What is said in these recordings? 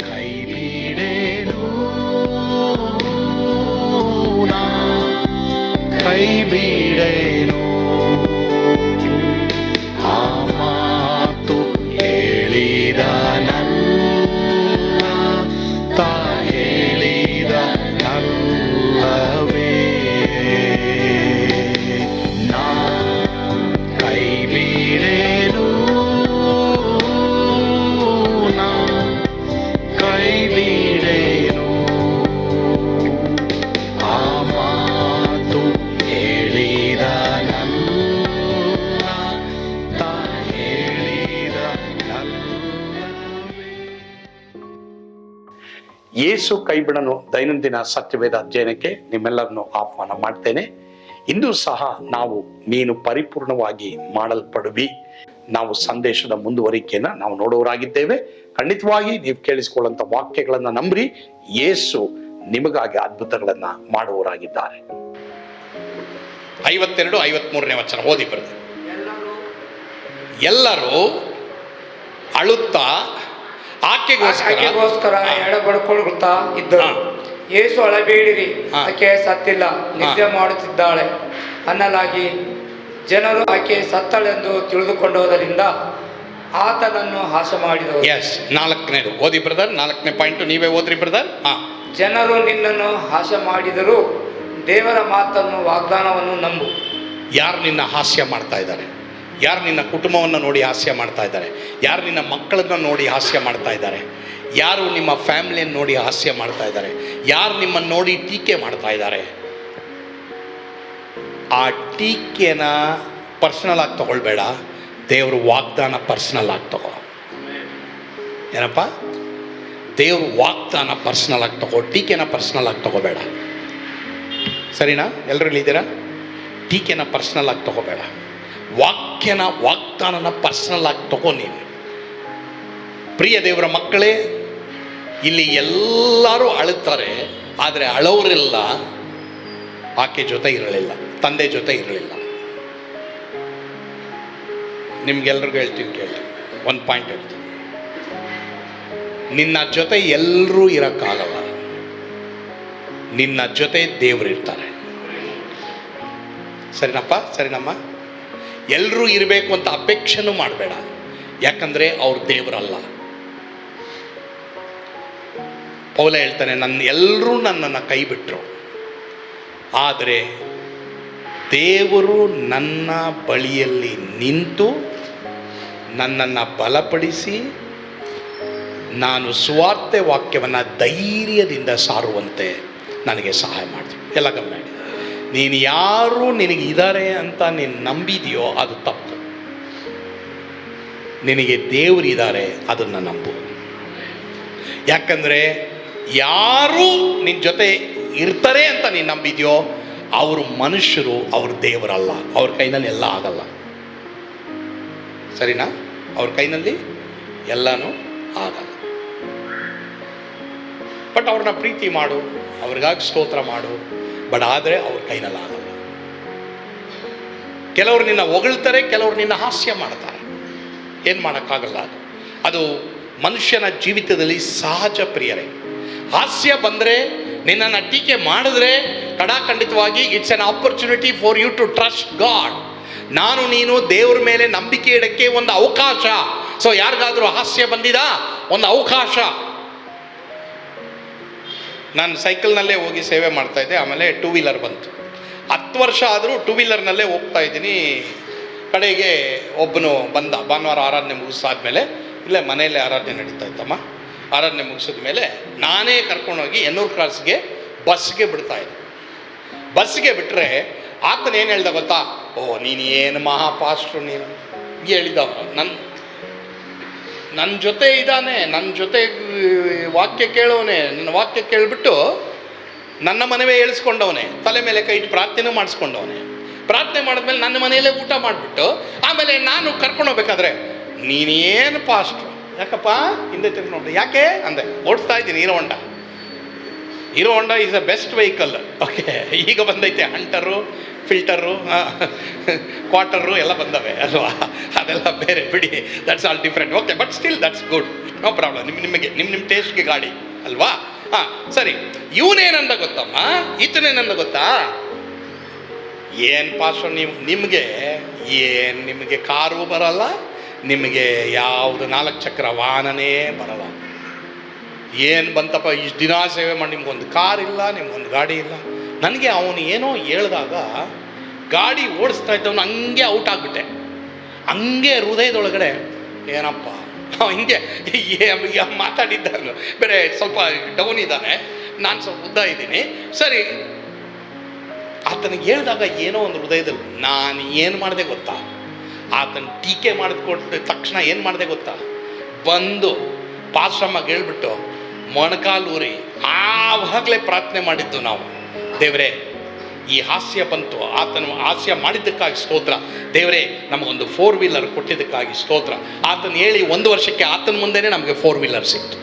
ಕೈ ಬಿಡೇನು ಯೇಸು ಕೈಬಿಡನು ದೈನಂದಿನ ಸತ್ಯವೇದ ಅಧ್ಯಯನಕ್ಕೆ ನಿಮ್ಮೆಲ್ಲರನ್ನು ಆಹ್ವಾನ ಮಾಡ್ತೇನೆ. ಇಂದು ಸಹ ನಾವು ನೀನು ಪರಿಪೂರ್ಣವಾಗಿ ಮಾಡಲ್ಪಡುವಿ. ನಾವು ಸಂದೇಶದ ಮುಂದುವರಿಕೆಯನ್ನ ನಾವು ನೋಡುವರಾಗಿದ್ದೇವೆ ಖಂಡಿತವಾಗಿ ನೀವು ಕೇಳಿಸಿಕೊಳ್ಳುವಂತ ವಾಕ್ಯಗಳನ್ನ ನಂಬ್ರಿ. ಯೇಸು ನಿಮಗಾಗಿ ಅದ್ಭುತಗಳನ್ನ ಮಾಡುವವರಾಗಿದ್ದಾರೆ. ಐವತ್ತೆರಡು, ಐವತ್ಮೂರನೇ ವಚನ, ಓದಿ ಬರ್ತದೆ ಎಲ್ಲರೂ ಅಳುತ್ತಾ ಆಕೆಗೋಸ್ಕರ. ಆಕೆಗೋಸ್ಕರ ಬಡ್ಕೊಳ್ತಾ ಇದ್ದರು. ಏಸು ಅಳಬೇಡಿರಿ. ಆಕೆ ಸತ್ತಿಲ್ಲ. ನಿದ್ದೆ ಮಾಡುತ್ತಿದ್ದಾಳೆ. ಅನ್ನಲಾಗಿ ಜನರು ಆಕೆ ಸತ್ತಳೆಂದು ತಿಳಿದುಕೊಂಡೋದರಿಂದ ಆತನನ್ನು ಹಾಸ ಮಾಡಿದರು ಎಸ್ ನಾಲ್ಕನೇದು. ಓದಿ ಬ್ರದರ್ ನಾಲ್ಕನೇ ಪಾಯಿಂಟ್. ನೀವೇ ಓದ್ರಿ ಬ್ರದರ್? ಹಾ. ಜನರು ನಿನ್ನನ್ನು ಹಾಸ ಮಾಡಿದರೂ ದೇವರ ಮಾತನ್ನು ವಾಗ್ದಾನವನ್ನು ನಂಬು. ಯಾರು ನಿನ್ನ ಹಾಸ್ಯ ಮಾಡ್ತಾ ಇದ್ದಾರೆ? ಯಾರು ನಿನ್ನ ಕುಟುಂಬವನ್ನು ನೋಡಿ ಹಾಸ್ಯ ಮಾಡ್ತಾ ಇದ್ದಾರೆ? ಯಾರು ನಿನ್ನ ಮಕ್ಕಳನ್ನ ನೋಡಿ ಹಾಸ್ಯ ಮಾಡ್ತಾ ಇದ್ದಾರೆ? ಯಾರು ನಿಮ್ಮ ಫ್ಯಾಮಿಲಿಯನ್ನು ನೋಡಿ ಹಾಸ್ಯ ಮಾಡ್ತಾ ಇದ್ದಾರೆ? ಯಾರು ನಿಮ್ಮನ್ನು ನೋಡಿ ಟೀಕೆ ಮಾಡ್ತಾ ಇದ್ದಾರೆ? ಆ ಟೀಕೆನ ಪರ್ಸನಲ್ ಆಗಿ ತಗೊಳ್ಬೇಡ. ದೇವ್ರ ವಾಗ್ದಾನ ಪರ್ಸನಲ್ ಆಗಿ ತಗೋ. ಏನಪ್ಪ? ದೇವ್ರ ವಾಗ್ದಾನ ಪರ್ಸನಲ್ ಆಗಿ ತಗೋ. ಟೀಕೆನ ಪರ್ಸನಲ್ ಆಗಿ ತಗೋಬೇಡ. ಸರಿನಾ? ಎಲ್ಲರಲ್ಲಿ ಇದ್ದೀರಾ? ಟೀಕೆನ ಪರ್ಸನಲ್ ಆಗಿ ತಗೋಬೇಡ. ವಾಕ್ಯನ ವಾಗ್ದಾನನ ಪರ್ಸನಲ್ ಆಗಿ ತಗೋ ನೀನು. ಪ್ರಿಯ ದೇವರ ಮಕ್ಕಳೇ, ಇಲ್ಲಿ ಎಲ್ಲರೂ ಅಳುತ್ತಾರೆ, ಆದರೆ ಅಳೋರೆಲ್ಲ, ಆಕೆ ಜೊತೆ ಇರಲಿಲ್ಲ, ತಂದೆ ಜೊತೆ ಇರಲಿಲ್ಲ. ನಿಮ್ಗೆಲ್ರಿಗೂ ಹೇಳ್ತೀನಿ ಕೇಳಿ, ಒಂದು ಪಾಯಿಂಟ್ ಹೇಳ್ತೀನಿ. ನಿನ್ನ ಜೊತೆ ಎಲ್ಲರೂ ಇರೋಕ್ಕಾಗಲ್ಲ. ನಿನ್ನ ಜೊತೆ ದೇವರು ಇರ್ತಾರೆ. ಸರಿನಪ್ಪ, ಸರಿನಮ್ಮ? ಎಲ್ಲರೂ ಇರಬೇಕು ಅಂತ ಅಪೇಕ್ಷೆನೂ ಮಾಡಬೇಡ. ಯಾಕಂದರೆ ಅವ್ರು ದೇವರಲ್ಲ. ಪೌಲ ಹೇಳ್ತಾನೆ ನನ್ನ ಎಲ್ಲರೂ ನನ್ನನ್ನು ಕೈ ಬಿಟ್ಟರು ಆದರೆ ದೇವರು ನನ್ನ ಬಳಿಯಲ್ಲಿ ನಿಂತು ನನ್ನನ್ನು ಬಲಪಡಿಸಿ ನಾನು ಸುವಾರ್ತೆ ವಾಕ್ಯವನ್ನು ಧೈರ್ಯದಿಂದ ಸಾರುವಂತೆ ನನಗೆ ಸಹಾಯ ಮಾಡಿದೆ ಎಲ್ಲ ಗಮನ ನೀನು ಯಾರು ನಿನಗೆ ಇದ್ದಾರೆ ಅಂತ ನೀನು ನಂಬಿದೆಯೋ ಅದು ತಪ್ಪು. ನಿನಗೆ ದೇವರಿದ್ದಾರೆ ಅದನ್ನು ನಂಬು. ಯಾಕಂದರೆ ಯಾರು ನಿನ್ನ ಜೊತೆ ಇರ್ತಾರೆ ಅಂತ ನೀನು ನಂಬಿದೆಯೋ ಅವರು ಮನುಷ್ಯರು, ಅವ್ರ ದೇವರಲ್ಲ. ಅವ್ರ ಕೈನಲ್ಲಿ ಎಲ್ಲ ಆಗಲ್ಲ. ಸರಿನಾ? ಅವ್ರ ಕೈನಲ್ಲಿ ಎಲ್ಲನೂ ಆಗಲ್ಲ. ಬಟ್ ಅವ್ರನ್ನ ಪ್ರೀತಿ ಮಾಡು, ಅವ್ರಿಗಾಗಿ ಸ್ತೋತ್ರ ಮಾಡು. ಬಟ್ ಆದರೆ ಅವ್ರ ಕೈನಲ್ಲ ಆಗಲ್ಲ. ಕೆಲವರು ನಿನ್ನ ಹೊಗಳ್ತಾರೆ, ಕೆಲವರು ನಿನ್ನ ಹಾಸ್ಯ ಮಾಡ್ತಾರೆ. ಏನು ಮಾಡೋಕ್ಕಾಗಲ್ಲ ಅದು. ಅದು ಮನುಷ್ಯನ ಜೀವಿತದಲ್ಲಿ ಸಹಜ ಪ್ರಿಯರೇ. ಹಾಸ್ಯ ಬಂದರೆ, ನಿನ್ನನ್ನು ಟೀಕೆ ಮಾಡಿದ್ರೆ ಕಡಾಖಂಡಿತವಾಗಿ it's an opportunity for you to trust God ನಾನು, ನೀನು ದೇವ್ರ ಮೇಲೆ ನಂಬಿಕೆ ಇಡಕ್ಕೆ ಒಂದು ಅವಕಾಶ. ಸೊ ಯಾರಿಗಾದ್ರೂ ಹಾಸ್ಯ ಬಂದಿದಾ? ಒಂದು ಅವಕಾಶ. ನಾನು ಸೈಕಲ್ನಲ್ಲೇ ಹೋಗಿ ಸೇವೆ ಮಾಡ್ತಾ ಇದ್ದೆ, ಆಮೇಲೆ ಟೂ ವೀಲರ್ ಬಂತು. ಹತ್ತು ವರ್ಷ ಆದರೂ ಟೂ ವೀಲರ್ನಲ್ಲೇ ಹೋಗ್ತಾ ಇದ್ದೀನಿ. ಕಡೆಗೆ ಒಬ್ಬನು ಬಂದ, ಭಾನುವಾರ ಆರಾಧನೆ ಮುಗಿಸಾದ್ಮೇಲೆ ಇಲ್ಲೇ ಮನೆಯಲ್ಲೇ ಆರಾಧನೆ ನಡೀತಾ ಇತ್ತಮ್ಮ. ಆರಾಧನೆ ಮುಗಿಸಿದ ಮೇಲೆ ನಾನೇ ಕರ್ಕೊಂಡೋಗಿ ಎನ್ನೂರು ಕ್ರಾಸ್ಗೆ ಬಸ್ಗೆ ಬಿಡ್ತಾ ಇದ್ದೆ. ಬಸ್ಗೆ ಬಿಟ್ಟರೆ ಆತನೇನು ಹೇಳ್ದ ಗೊತ್ತಾ? ಓ, ನೀನು ಏನು ಮಹಾಪಾಸ್ಟ್ರು ನೀನು? ಹೇಳಿದವ ಹೇಳಿದ ನನ್ನ ನನ್ನ ಜೊತೆ ಇದ್ದಾನೆ ನನ್ನ ಜೊತೆ ವಾಕ್ಯ ಕೇಳೋನೆ ನನ್ನ ವಾಕ್ಯ ಕೇಳಿಬಿಟ್ಟು ನನ್ನ ಮನವೇ ಏಳಿಸ್ಕೊಂಡವನೆ ತಲೆ ಮೇಲೆ ಕೈ ಇಟ್ಟು ಪ್ರಾರ್ಥನೆ ಮಾಡಿಸ್ಕೊಂಡವನೆ. ಪ್ರಾರ್ಥನೆ ಮಾಡಿದ್ಮೇಲೆ ನನ್ನ ಮನೆಯಲ್ಲೇ ಊಟ ಮಾಡಿಬಿಟ್ಟು, ಆಮೇಲೆ ನಾನು ಕರ್ಕೊಂಡು ಹೋಗ್ಬೇಕಾದ್ರೆ, ನೀನೇನು ಪಾಸ್ಟ್ ಯಾಕಪ್ಪ? ಹಿಂದೆ ತಿರ್ಗಿ ಯಾಕೆ? ಅಂದೆ. ಓಡಿಸ್ತಾ ಇದ್ದೀನಿ, Hero Honda. Hero Honda is a best vehicle okay ಈಗ ಬಂದೈತೆ ಹಂಟರು ಫಿಲ್ಟರು ಕ್ವಾರ್ಟರು ಎಲ್ಲ ಬಂದವೆ, ಅಲ್ವಾ? ಅದೆಲ್ಲ ಬೇರೆ, ಬಿಡಿ that's all different okay but still that's good no problem ನಿಮ್ಮ ನಿಮಗೆ ನಿಮ್ಮ ನಿಮ್ಮ ಟೇಸ್ಟ್ಗೆ ಗಾಡಿ, ಅಲ್ವಾ? ಹಾಂ, ಸರಿ. ಇವನೇನಂದ ಗೊತ್ತಮ್ಮ? ಈತನೇನಂದ ಗೊತ್ತಾ? ಏನು ಪಾಸು ನೀವು, ನಿಮಗೆ, ಏನು ನಿಮಗೆ ಕಾರು ಬರಲ್ಲ, ನಿಮಗೆ ಯಾವುದು ನಾಲ್ಕು ಚಕ್ರ ವಾಹನನೇ ಬರಲ್ಲ. ಏನು ಬಂತಪ್ಪ, ಇಷ್ಟು ದಿನ ಸೇವೆ ಮಾಡಿ, ನಿಮ್ಗೊಂದು ಕಾರ್ ಇಲ್ಲ, ನಿಮ್ಗೊಂದು ಗಾಡಿ ಇಲ್ಲ. ನನಗೆ ಅವನು ಏನೋ ಹೇಳಿದಾಗ ಗಾಡಿ ಓಡಿಸ್ತಾ ಇದ್ದವನು ಹಂಗೆ ಔಟ್ ಆಗಿಬಿಟ್ಟೆ. ಹಂಗೆ ಹೃದಯದೊಳಗಡೆ, ಏನಪ್ಪ? ಹಿಂಗೆ ಮಾತಾಡಿದ್ದಾನು. ಬೇರೆ ಸ್ವಲ್ಪ ಡೌನ್ ಇದ್ದಾನೆ. ನಾನು ಸ್ವಲ್ಪ ಉದ್ದ ಇದ್ದೀನಿ. ಸರಿ. ಆತನಿಗೆ ಹೇಳಿದಾಗ ಏನೋ ಒಂದು ಹೃದಯದಲ್ಲಿ, ನಾನು ಏನು ಮಾಡಿದೆ ಗೊತ್ತಾ? ಆತನ ಟೀಕೆ ಮಾಡಿದ ಕೊಟ್ಟ ತಕ್ಷಣ ಏನು ಮಾಡಿದೆ ಗೊತ್ತಾ? ಬಂದು ಪಾಶ್ರಮ ಹೇಳ್ಬಿಟ್ಟು, ಮೊಣಕಾಲೂರಿ ಆವಾಗಲೇ ಪ್ರಾರ್ಥನೆ ಮಾಡಿದ್ದು ನಾವು. ದೇವರೇ, ಈ ಹಾಸ್ಯ ಬಂತು. ಆತನ ಹಾಸ್ಯ ಮಾಡಿದ್ದಕ್ಕಾಗಿ ಸ್ತೋತ್ರ. ದೇವರೇ, ನಮಗೊಂದು ಫೋರ್ ವೀಲರ್ ಕೊಟ್ಟಿದ್ದಕ್ಕಾಗಿ ಸ್ತೋತ್ರ. ಆತನ ಹೇಳಿ ಒಂದು ವರ್ಷಕ್ಕೆ ಆತನ ಮುಂದೆನೇ ನಮಗೆ ಫೋರ್ ವೀಲರ್ ಸಿಕ್ತು.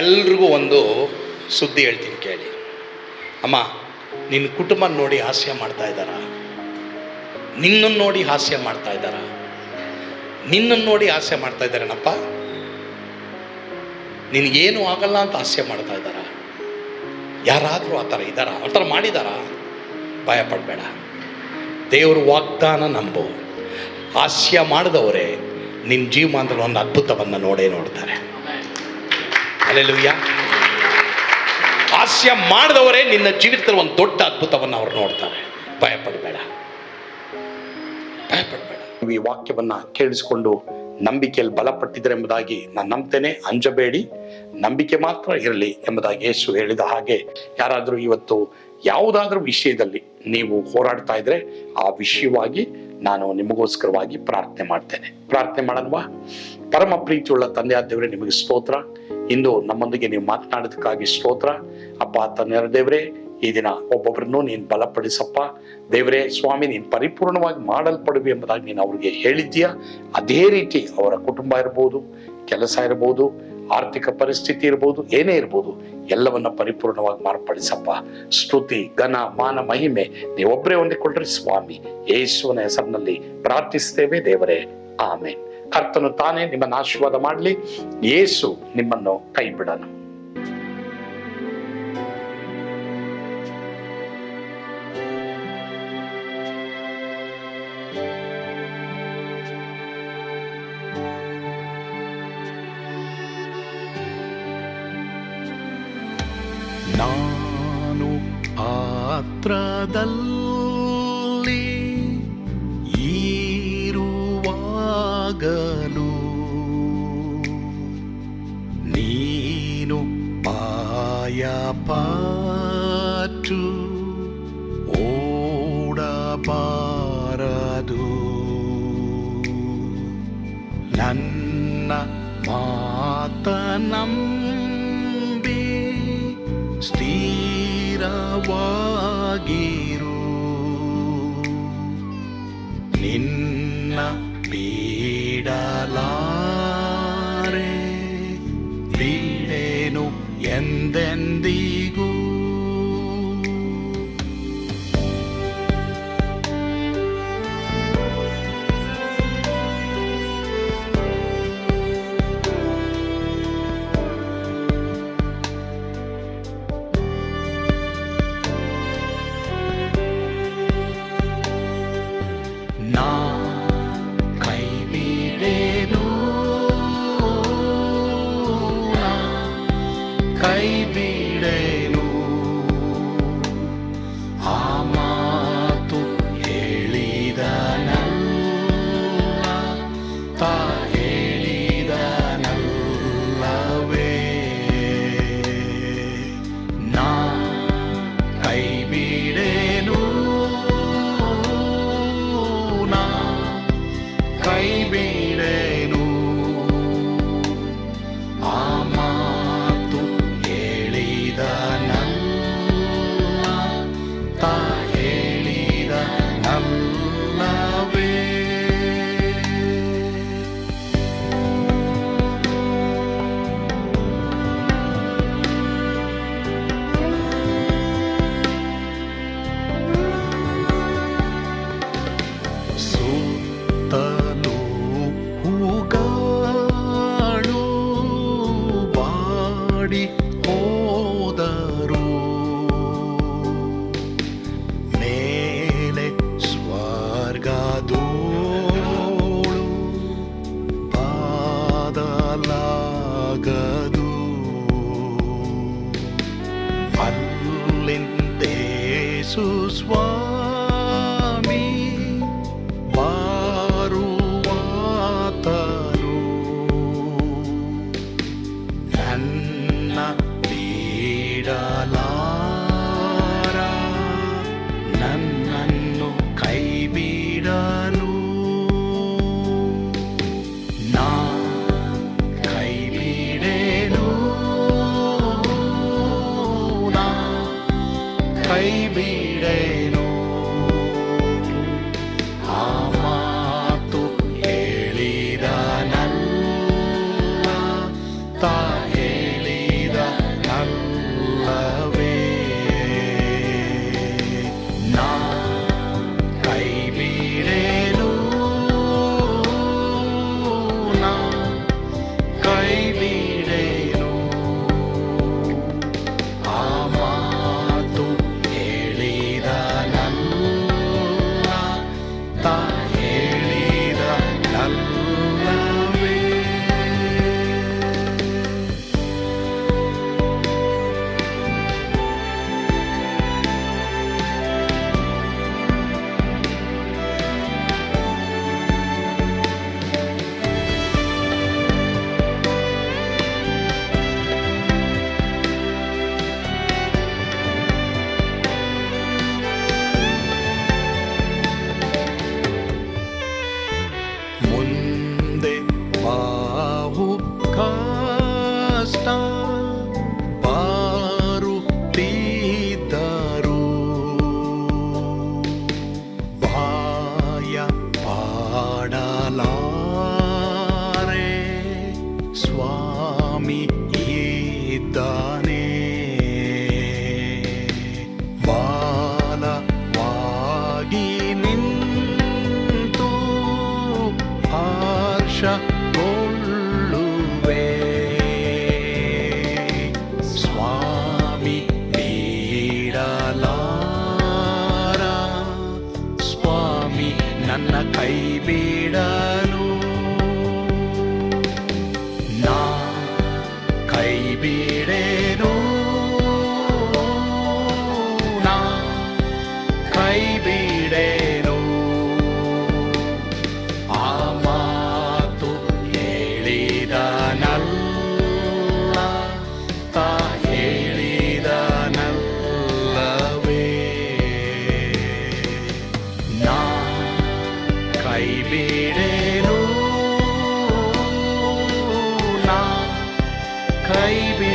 ಎಲ್ರಿಗೂ ಒಂದು ಸುದ್ದಿ ಹೇಳ್ತೀನಿ ಕೇಳಿ. ಅಮ್ಮ, ನಿನ್ನ ಕುಟುಂಬ ನೋಡಿ ಹಾಸ್ಯ ಮಾಡ್ತಾ ಇದ್ದಾರ? ನಿನ್ನನ್ನು ನೋಡಿ ಹಾಸ್ಯ ಮಾಡ್ತಾ ಇದ್ದಾರ? ನಿನ್ನನ್ನು ನೋಡಿ ಹಾಸ್ಯ ಮಾಡ್ತಾ ಇದ್ದಾರೇನಪ್ಪ? ನಿನಗೇನು ಆಗಲ್ಲ ಅಂತ ಹಾಸ್ಯ ಮಾಡ್ತಾ ಇದ್ದಾರ? ಯಾರಾದರೂ ಆ ಥರ ಇದ್ದಾರಾ? ಆ ಥರ ಮಾಡಿದಾರಾ? ಭಯಪಡಬೇಡ. ದೇವ್ರ ವಾಗ್ದಾನ ನಂಬು. ಹಾಸ್ಯ ಮಾಡಿದವರೇ ನಿನ್ನ ಜೀವಮಾನದಲ್ಲಿ ಒಂದು ಅದ್ಭುತವನ್ನು ನೋಡೇ ನೋಡ್ತಾರೆ. ಅಲ್ಲೆಲ್ಲೂಯ್ಯ ಹಾಸ್ಯ ಮಾಡಿದವರೇ ನಿನ್ನ ಜೀವಿತದಲ್ಲಿ ಒಂದು ದೊಡ್ಡ ಅದ್ಭುತವನ್ನು ಅವ್ರು ನೋಡ್ತಾರೆ. ಭಯಪಡಬೇಡ. ಭಯಪಡಬೇಡ. ಭಯ ಪಡಬೇಡ ಈ ವಾಕ್ಯವನ್ನು ಕೇಳಿಸಿಕೊಂಡು ನಂಬಿಕೆಯಲ್ಲಿ ಬಲಪಟ್ಟಿದ್ದರು ಎಂಬುದಾಗಿ ನಾನು ನಂಬ್ತೇನೆ, ಅಂಜಬೇಡಿ, ನಂಬಿಕೆ ಮಾತ್ರ ಇರಲಿ ಎಂಬುದಾಗಿ ಯೇಸು ಹೇಳಿದ ಹಾಗೆ ಯಾರಾದರೂ ಇವತ್ತು ಯಾವುದಾದ್ರೂ ವಿಷಯದಲ್ಲಿ ನೀವು ಹೋರಾಡ್ತಾ ಇದ್ರೆ ಆ ವಿಷಯವಾಗಿ ನಾನು ನಿಮಗೋಸ್ಕರವಾಗಿ ಪ್ರಾರ್ಥನೆ ಮಾಡ್ತೇನೆ. ಪ್ರಾರ್ಥನೆ ಮಾಡಲ್ವಾ? ಪರಮ ಪ್ರೀತಿಯುಳ್ಳ ತಂದೆ ದೇವರೇ, ನಿಮಗೆ ಸ್ತೋತ್ರ. ಇಂದು ನಮ್ಮೊಂದಿಗೆ ನೀವು ಮಾತನಾಡೋದಕ್ಕಾಗಿ ಸ್ತೋತ್ರ. ಅಪ್ಪ ತಂದೆಯ ದೇವರೇ ಈ ದಿನ ಒಬ್ಬೊಬ್ಬರನ್ನು ನೀನು ಬಲಪಡಿಸಪ್ಪ. ದೇವರೇ, ಸ್ವಾಮಿ, ನೀನು ಪರಿಪೂರ್ಣವಾಗಿ ಮಾಡಲ್ಪಡುವೆ ಎಂಬುದಾಗಿ ನೀನು ಅವ್ರಿಗೆ ಹೇಳಿದ್ದೀಯ? ಅದೇ ರೀತಿ ಅವರ ಕುಟುಂಬ ಇರ್ಬೋದು, ಕೆಲಸ ಇರ್ಬೋದು, ಆರ್ಥಿಕ ಪರಿಸ್ಥಿತಿ ಇರ್ಬೋದು, ಏನೇ ಇರ್ಬೋದು, ಎಲ್ಲವನ್ನ ಪರಿಪೂರ್ಣವಾಗಿ ಮಾರ್ಪಡಿಸಪ್ಪ. ಸ್ತುತಿ, ಘನ, ಮಾನ, ಮಹಿಮೆ ನೀವೊಬ್ಬರೇ ಹೊಂದಿಕೊಳ್ಳ್ರಿ ಸ್ವಾಮಿ. ಯೇಸುವನ ಹೆಸರಿನಲ್ಲಿ ಪ್ರಾರ್ಥಿಸ್ತೇವೆ ದೇವರೇ. ಆಮೇನ್. ಕರ್ತನು ತಾನೇ ನಿಮ್ಮನ್ನು ಆಶೀರ್ವಾದ ಮಾಡಲಿ. ಯೇಸು ನಿಮ್ಮನ್ನು ಕೈ ಬಿಡನು ಪಾತ್ರದಲ್ಲಿ ಈರುವಾಗಲು ನೀನು ಪಾಯಪಾಟು ಓಡಬಾರದು ನನ್ನ ಮಾತನಂಬಿ ಸ್ಥಿರವಾಗಿರು ನಿನ್ನ ಬೀಡಲಾರೆ ಬೀಡೇನು ಎಂದೆಂದಿಗೂ caí. one. Russia. baby.